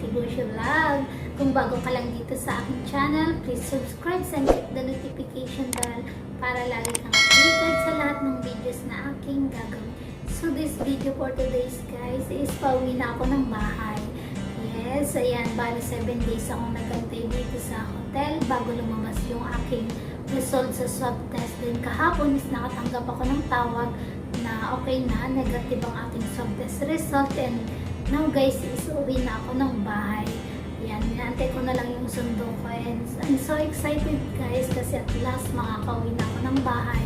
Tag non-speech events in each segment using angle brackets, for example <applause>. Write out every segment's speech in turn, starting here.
Tigoshi Vlog. Kung bago ka lang dito sa aking channel, please subscribe and click the notification bell para lagi kang updated sa lahat ng videos na aking gagawin. So this video for today's guys is pauwi na ako ng bahay. Yes, ayan, bali 7 days akong nagantay dito sa hotel bago lumabas yung aking result sa swab test. Then kahapon is nakatanggap ako ng tawag na okay na, negative ang ating swab test result and now guys, is uwi na ako ng bahay. Yan, inaantay ko na lang yung sundo ko. And I'm so excited guys kasi at last makakauwi na ako ng bahay.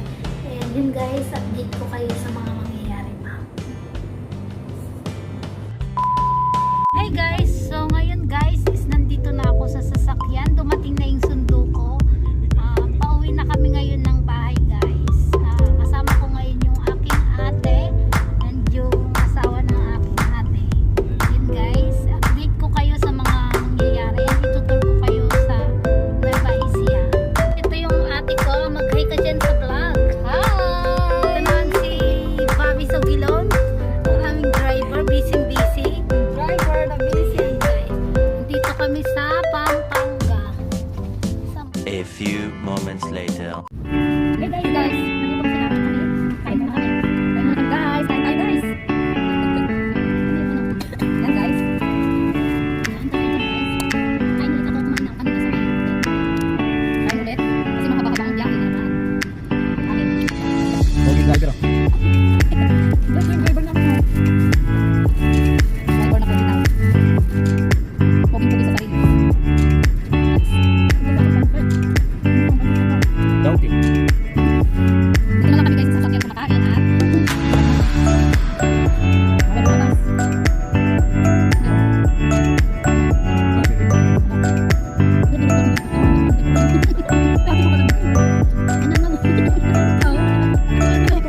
And yun guys, update ko kayo sa mga mangyayari pa. Hey guys! Ano naman? <laughs>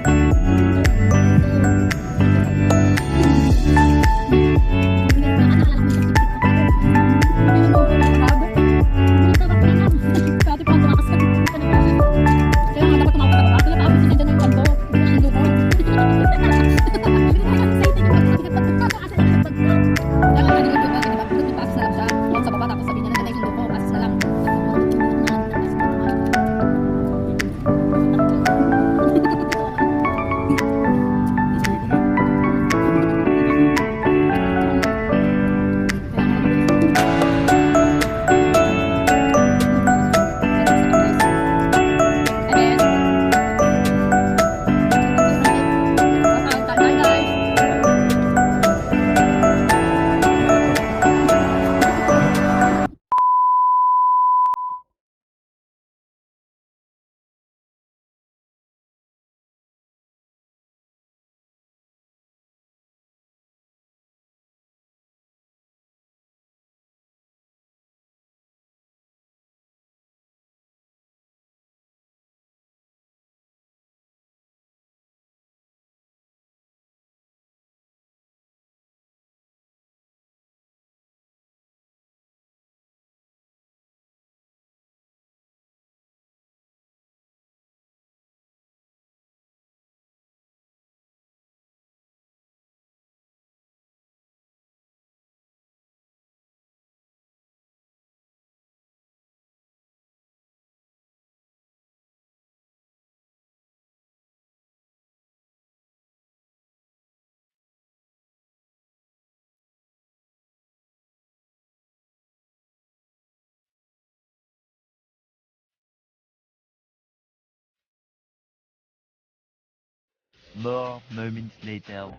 More moments later.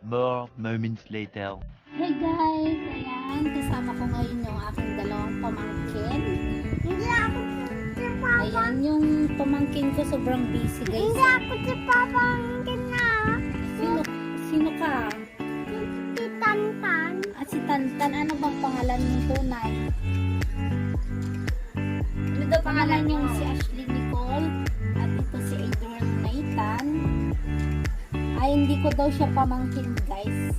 More moments later. Hey guys, ayan, kasama ko ngayon yung aking dalawang pamangkin. Hindi ako si Papa. Ayan, yung pamangkin ko sobrang busy guys. Hindi ako si Papa na. Sino, sino ka? Si Tantan. At si Tantan, ano bang pangalan ng tunay? Ano daw pangalan yung si Ay, hindi ko daw siya pamangkin guys.